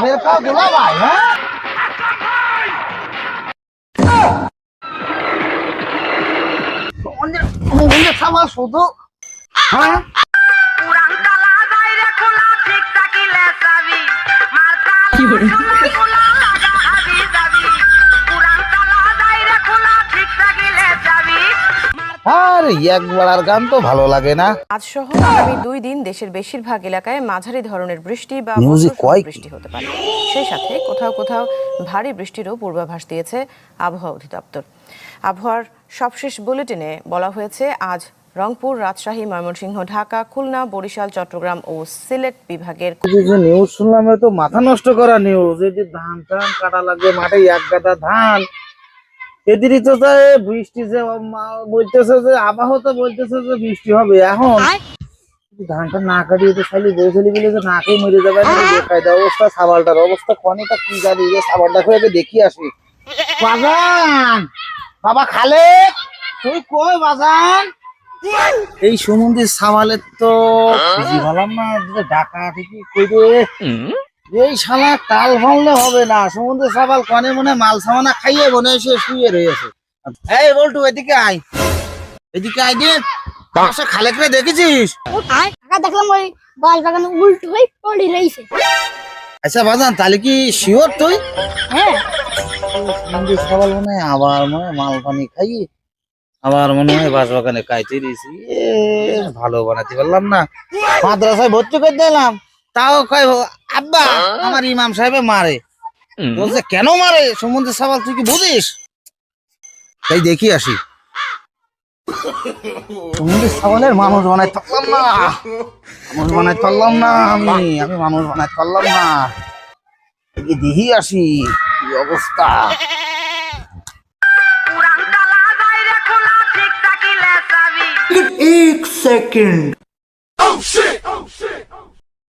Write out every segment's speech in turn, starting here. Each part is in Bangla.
বাপের কাউ দুলা ভাই হ্যাঁ অন্য অন্য খাবার শুধু হ্যাঁ উড়ান আর এক বেড়ার গান তো ভালো লাগে না। আজ সহ আগামী দুই দিন দেশের বেশিরভাগ এলাকায় মাঝারি ধরনের বৃষ্টি বা? বৃষ্টি হতে পারে। সেই সাথে কোথাও কোথাও ভারী বৃষ্টিরও পূর্বাভাস দিয়েছে আবহাওয়া অধিদপ্তর। আবহাওয়ার সবশেষ বুলেটিনে বলা হয়েছে আজ রংপুর রাজশাহী ময়মনসিংহ ঢাকা খুলনা বরিশাল চট্টগ্রাম ও সিলেট বিভাগের যে নিউজ শুনলাম তো মাথা নষ্ট করা নিউজ এই যে ধান টান কাটা লাগবে মাঠে এক গাদা ধান। এদেরই তো বৃষ্টি যে বলতেছে যে আবহাওয়া তো বলতেছে যে বৃষ্টি হবে। এখন ধানটা না কাটিয়ে তো খালি বউ ছেলে যে নাকে মরে যাবে না বেকায়দা অবস্থা সাবালটার অবস্থা কনেটা কি জানি রে সাবালটা হয়ে দেখি আসি। বাজান! বাবা খালে তুই কই বাজান? এই সমুদ্রের সাবালের তো ভালাম না যে ডাকা ঠিকই কইরে এই শালা তাল ভাঙলে হবে না সমুদ্রের সাবাল কনে মনে মাল সামানা খাইয়ে মনে এসে শুয়ে রয়েছে। এই বল্টু এদিকে আয়। এদিকে আয় দে। খালে খালেকরে দেখেছিস? দেখলাম ওই বাস বাগানে উল্টো হয়ে পড়ে রয়েছে। আচ্ছা বাজান তাহলে কি শিওর তুই? হ্যাঁ। সমুদ্রের সাবাল মনে আবার মনে হয় মাল পানি খাই। আবার মনে হয় বাস বাগানে কাইতে দিয়েছি। এ ভালো বানাতে পারলাম না। মাদ্রাসায় ভর্তি করে দিলাম। তাও কয় আব্বা আমার ইমাম সাহেবে মারে। বলছে কেন মারে? সমুদ্রের সাবাল তুই কি বুঝিস? তাই দেখি আসি। সমুদ্রের সাবালের মানুষ বানাই পারলাম না। মানুষ বানাই পারলাম না আমি। আমি মানুষ বানাই পারলাম না। দেখি আসি কি অবস্থা।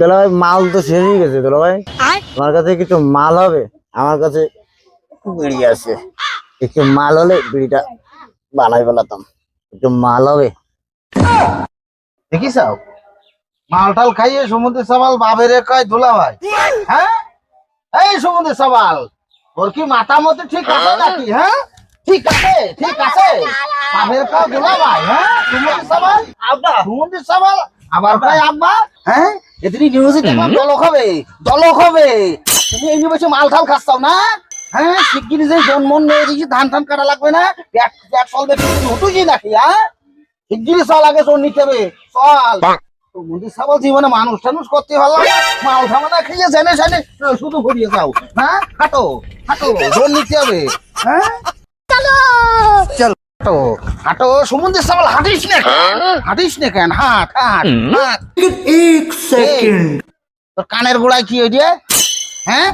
দুলা ভাই মাল তো শেষ হয়ে গেছে দুলা ভাই। আমার কাছে কিছু মাল হবে? আমার কাছে বিড়ি আছে। একটু মাল হলে বিড়িটা বানাই ফেলাতাম একটু মাল হবে। দেখিস মাল টাল খাইয়ে সমুদ্রের সবাল বাবেরে কয় দুলা ভাই। হ্যাঁ? এই সমুদ্রের সবাল। ওর কি মাথা মতো ঠিক আছে নাকি? হ্যাঁ? ঠিক আছে ঠিক আছে। বাবের কয় দুলা ভাই হ্যাঁ? সমুদ্রের সবাল? আব্বা। সমুদ্রের সবাল? আবার কয় আব্বা? হ্যাঁ? এদিনই নিউজে দেখলাম দলক হবে দলক হবে। তুমি এই নিয়ে বসে মাল ঠাল খাচ্ছাও না? হ্যাঁ শিগগিরি যে জন্মন নিয়ে দেখি ধান টান কাটা লাগবে না ব্যাগ ব্যাগ চলবে উঠুছি নাকি হ্যাঁ শিগগিরি চল আগে চোর নিতে হবে চল। মন্দির সাবল জীবনে মানুষ টানুষ করতে না। মাল থামানা খেয়ে জেনে জেনে শুধু ঘুরিয়ে যাও হ্যাঁ? হাঁটো হাঁটো জোর নিতে হবে হ্যাঁ? চলো। চল। হাঁটো হাঁটো সমুদ্রের সাবল হাঁটিস না কেন? হাঁটিস না কেন? হাঁট হাঁট হাঁট एक সেকেন্ড। তোর কানের গোড়ায় কি হয়েছে হ্যাঁ?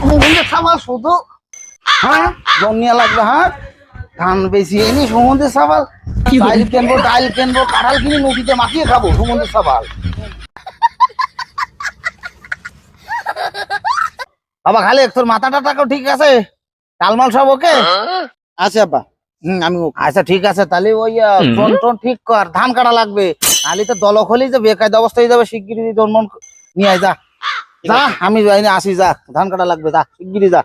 সমুদ্রের সাবাল শুধু হ্যাঁ? জন্মিয়া লাগবে হাঁট ধান বেশি এনি সমুদ্রের সাবাল। ডাইল কিনবো ডাইল কিনবো কাঁঠাল কিনে নদীতে মাখিয়ে খাব সমুদ্রের সাবাল। বাবা খালি তোর মাথা টাটাও ঠিক আছে? টালমাল সব ওকে? আছে আব্বা। আমি ও- আচ্ছা ঠিক আছে তাহলে ওই আহ, টোন টোন ঠিক কর ধান কাটা লাগবে নাহলে তো দলক হলেই যে বেকায়দা অবস্থা হয়ে যাবে শিগগিরি জন্মন নিয়ে আয় যা যা আমি যাইনি আসি যা ধান কাটা লাগবে যা শিগগিরি যা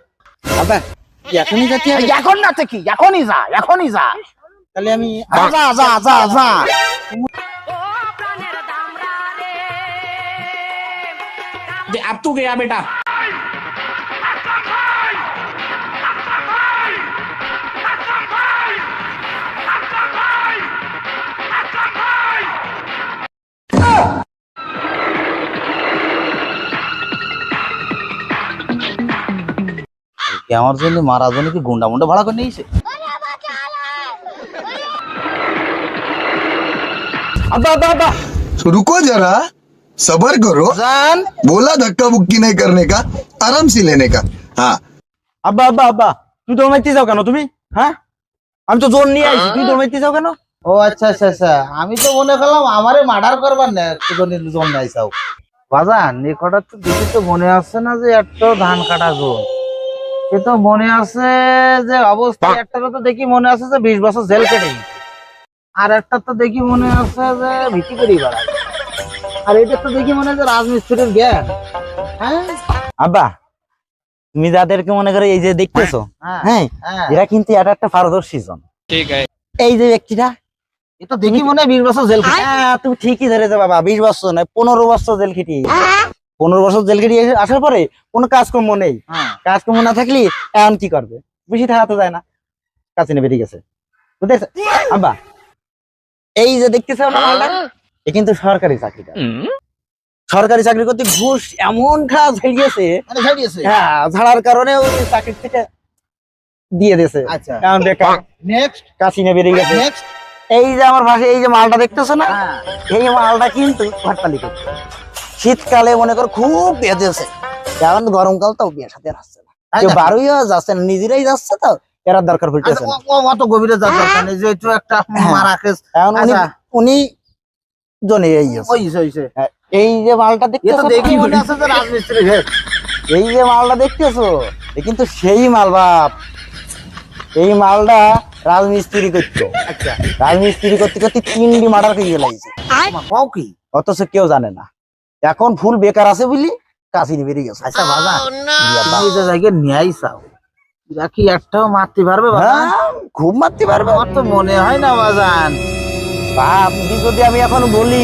আব্বা এখনই যাচ্ছি এখন না তো কি এখনই যা এখনই যা তাহলে আমি যা যা যা যা ও প্রাণের দামরা রে अब तू गया बेटा কি আমার জন্য মারা জন্য কি গুন্ডা মুন্ডা ভাড়া করে নিয়েছে আব্বা আব্বা আব্বা रुको जरा सबर करो জান बोला धक्का मुक्की नहीं करने का आराम से लेने का हाँ আব্বা আব্বা আব্বা তুই তোর মাইতে যাও কেন তুমি হ্যাঁ আমি তো জোর নিয়ে আইছি তুই তোর মাইতে যাও কেন ও আচ্ছা আচ্ছা আচ্ছা আমি তো মনে করলাম আমারে মার্ডার করবার না জন নাই চাও বাজান নিকটার তো দেখি তো মনে আছে না যে একটা ধান কাটা জোন এ মনে আছে যে অবস্থা একটা তো দেখি মনে আছে যে বিশ বছর জেল কেটে আর একটা তো দেখি মনে আছে যে ভিটি করি আর এটা তো দেখি মনে হয় রাজমিস্ত্রির জ্ঞান। হ্যাঁ? আব্বা তুমি যাদেরকে মনে করে এই যে দেখতেছো হ্যাঁ হ্যাঁ হ্যাঁ। এরা কিন্তু এটা একটা পারদর্শী জন। এই যে ব্যক্তিটা এ তো দেখি মনে হয় বিশ বছর জেল তুমি ঠিকই ধরেছো বাবা বিশ বছর নয় পনেরো বছর জেল খেটিয়ে পনেরো বছর জেল এসে- আসার পরে কোনো কাজকর্ম নেই। হ্যাঁ। কাজকর্ম না থাকলে এখন কি করবে? বেশি থাকা তো যায় না। কাছে নিয়ে বেরিয়ে গেছে। বুঝতে আব্বা এই যে দেখতেছে এ কিন্তু সরকারি চাকরিটা। সরকারি চাকরি করতে ঘুষ এমন হয়ে গেছে মানে হ্যাঁ ঝাড়ার কারণে ওই চাকরি থেকে দিয়ে দিয়েছে। আচ্ছা। বেকার। নেক্সট কাছে বেরিয়ে গেছে। নেক্সট এই যে আমার পাশে এই যে মালটা দেখতেছো না? হ্যাঁ। এই মালটা কিন্তু হরতালি করছে। শীতকালে মনে কর খুব বেঁধেছে এখন গরমকাল তো বিয়ে সাথে আসছে না। কেউ বারোই যাচ্ছে না নিজেরাই যাচ্ছে তো এরা দরকার আচ্ছা, পড়তেছে অত গভীরে যাওয়ার দরকার নেই যেহেতু একটা মারা কেস এখন উনি আচ্ছা। উনি জনে এই হ্যাঁ, এই যে মালটা দেখতেছো দেখি মনে আছে যে রাজমিস্ত্রি এই যে মালটা দেখতেছো এ কিন্তু সেই মাল বাপ। এই মালটা রাজমিস্ত্রি করতো। আচ্ছা। রাজমিস্ত্রি করতে করতে তিনটি মার্ডার করে কি? অথচ কেউ জানে না। এখন ফুল বেকার আছে বলি কাশি নিয়ে বেরিয়ে গেছে। আচ্ছা বাবা। তুমি যে জায়গায় ন্যায় চাও কি একটাও মারতে পারবে বাবা? হ্যাঁ, খুব মারতে পারবে। আমার তো মনে হয় না বাজান বাপ যদি আমি এখন বলি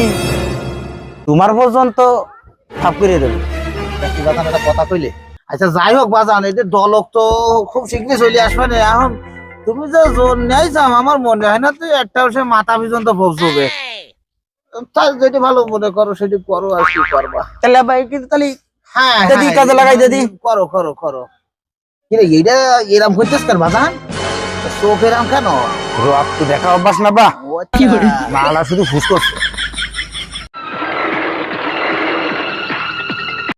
তোমার পর্যন্ত সাফ করে দেবে। কি বাজান একটা কথা কইলে। আচ্ছা যাই হোক বাজান এদের দলক তো খুব শীঘ্রই চলে আসবে না। এখন তুমি যে জোর ন্যায় চাও আমার মনে হয় না তুই একটা সে মাথা পর্যন্ত পৌঁছবে তাই যেটি ভালো মনে করো সেটি করো আর কি করবা। তাহলে কিন্তু তাহলে হ্যাঁ দিদি, হ্যাঁ, কাজে লাগাই যদি? করো করো করো। কিরে এইটা এরাম হইতেস কেন বাজান চোখ এরাম কেন? রোয়াব তো দেখা অভ্যাস না বা? ও আচ্ছা। মালা শুধু ফুস করছে